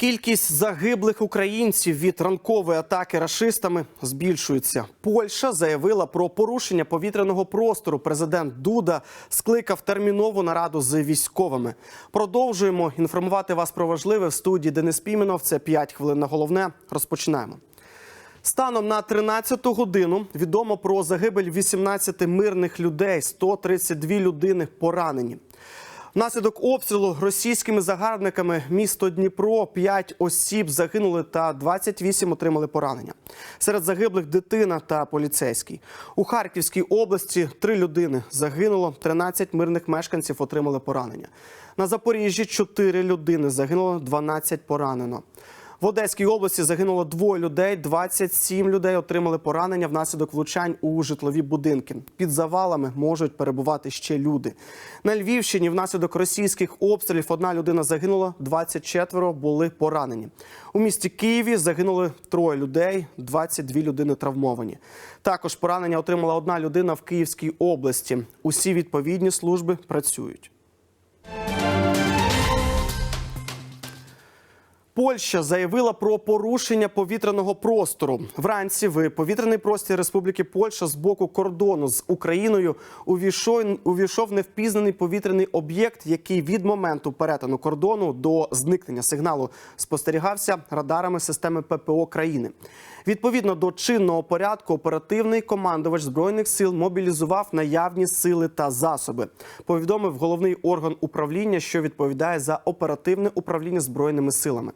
Кількість загиблих українців від ранкової атаки рашистами збільшується. Польща заявила про порушення повітряного простору. Президент Дуда скликав термінову нараду з військовими. Продовжуємо інформувати вас про важливе в студії Денис Піменов. Це 5 хвилин на головне. Розпочинаємо. Станом на 13-ту годину відомо про загибель 18 мирних людей, 132 людини поранені. Внаслідок обстрілу російськими загарбниками місто Дніпро 5 осіб загинули та 28 отримали поранення. Серед загиблих дитина та поліцейський. У Харківській області три людини загинуло, 13 мирних мешканців отримали поранення. На Запоріжжі 4 людини загинуло, 12 поранено. В Одеській області загинуло двоє людей, 27 людей отримали поранення внаслідок влучань у житлові будинки. Під завалами можуть перебувати ще люди. На Львівщині внаслідок російських обстрілів одна людина загинула, 24 були поранені. У місті Києві загинули троє людей, 22 людини травмовані. Також поранення отримала одна людина в Київській області. Усі відповідні служби працюють. Польща заявила про порушення повітряного простору. Вранці в повітряний простір Республіки Польща з боку кордону з Україною увійшов, увійшов невпізнаний повітряний об'єкт, який від моменту перетину кордону до зникнення сигналу спостерігався радарами системи ППО країни. Відповідно до чинного порядку, оперативний командувач збройних сил мобілізував наявні сили та засоби. Повідомив головний орган управління, що відповідає за оперативне управління збройними силами.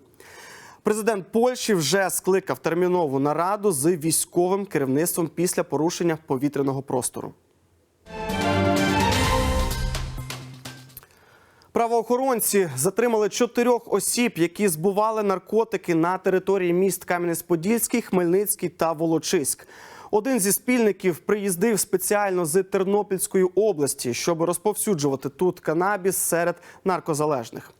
Президент Польщі вже скликав термінову нараду з військовим керівництвом після порушення повітряного простору. Правоохоронці затримали чотирьох осіб, які збували наркотики на території міст Кам'янець-Подільський, Хмельницький та Волочиськ. Один зі спільників приїздив спеціально з Тернопільської області, щоб розповсюджувати тут канабіс серед наркозалежних.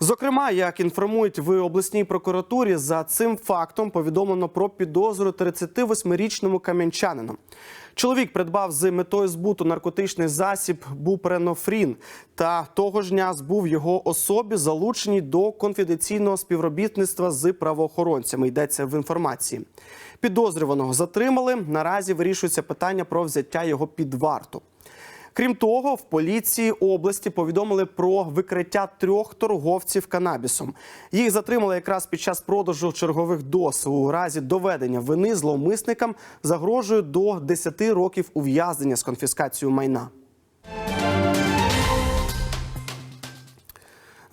Зокрема, як інформують в обласній прокуратурі, за цим фактом повідомлено про підозру 38-річному кам'янчанину. Чоловік придбав з метою збуту наркотичний засіб бупренофрін та того ж дня збув його особі, залучені до конфіденційного співробітництва з правоохоронцями. Йдеться в інформації. Підозрюваного затримали. Наразі вирішується питання про взяття його під варту. Крім того, в поліції області повідомили про викриття трьох торговців канабісом. Їх затримали якраз під час продажу чергових доз. У разі доведення вини зловмисникам загрожує до 10 років ув'язнення з конфіскацією майна.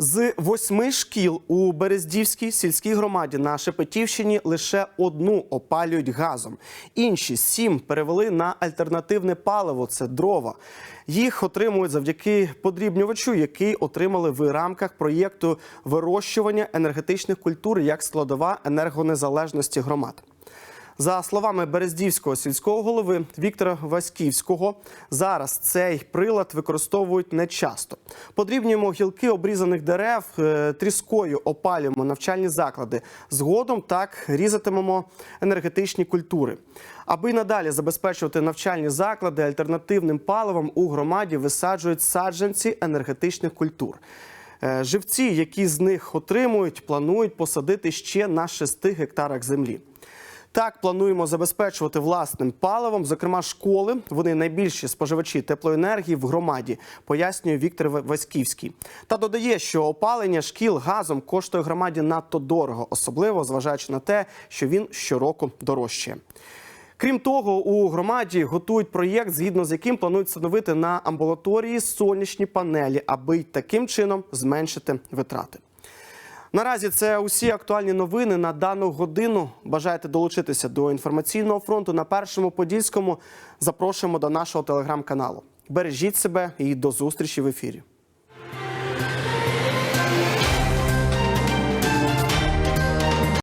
З восьми шкіл у Берездівській сільській громаді на Шепетівщині лише одну опалюють газом. Інші сім перевели на альтернативне паливо це дрова. Їх отримують завдяки подрібнювачу, який отримали в рамках проєкту вирощування енергетичних культур як складова енергонезалежності громад. За словами Берездівського сільського голови Віктора Васьківського, зараз цей прилад використовують нечасто. Подрібнюємо гілки обрізаних дерев, е, тріскою опалюємо навчальні заклади. Згодом так різатимемо енергетичні культури. Аби надалі забезпечувати навчальні заклади альтернативним паливом у громаді висаджують саджанці енергетичних культур. Е, Живці, які з них отримують, планують посадити ще на 6 гектарах землі. Так, плануємо забезпечувати власним паливом, зокрема школи. Вони найбільші споживачі теплоенергії в громаді, пояснює Віктор Васьківський. Та додає, що опалення шкіл газом коштує громаді надто дорого, особливо зважаючи на те, що він щороку дорожчає. Крім того, у громаді готують проєкт, згідно з яким планують встановити на амбулаторії сонячні панелі, аби й таким чином зменшити витрати. Наразі це усі актуальні новини на дану годину. Бажаєте долучитися до інформаційного фронту на першому подільському. Запрошуємо до нашого телеграм-каналу. Бережіть себе і до зустрічі в ефірі.